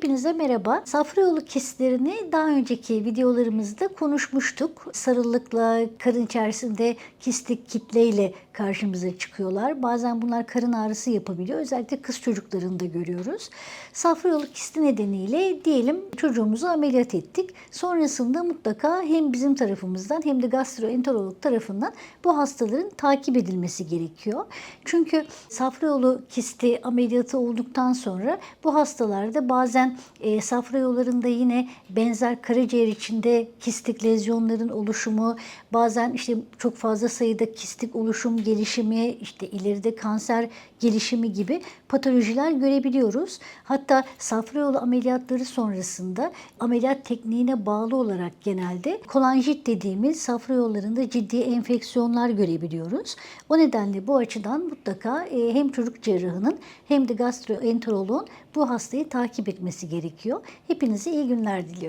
Hepinize merhaba. Safra yolu kistlerini daha önceki videolarımızda konuşmuştuk. Sarılıkla karın içerisinde kistik kitleyle karşımıza çıkıyorlar. Bazen bunlar karın ağrısı yapabiliyor. Özellikle kız çocuklarında görüyoruz. Safra yolu kisti nedeniyle diyelim çocuğumuzu ameliyat ettik. Sonrasında mutlaka hem bizim tarafımızdan hem de gastroenterolog tarafından bu hastaların takip edilmesi gerekiyor. Çünkü safra yolu kisti ameliyatı olduktan sonra bu hastalarda bazen e, safra yollarında yine benzer karaciğer içinde kistik lezyonların oluşumu, bazen işte çok fazla sayıda kistik oluşum gelişimi, işte ileride kanser gelişimi gibi patolojiler görebiliyoruz. Hatta safra yolu ameliyatları sonrasında ameliyat tekniğine bağlı olarak genelde kolanjit dediğimiz safra yollarında ciddi enfeksiyonlar görebiliyoruz. O nedenle bu açıdan mutlaka e, hem çocuk cerrahının hem de gastroenteroloğun bu hastayı takip etmesi gerekiyor. Hepinize iyi günler diliyorum.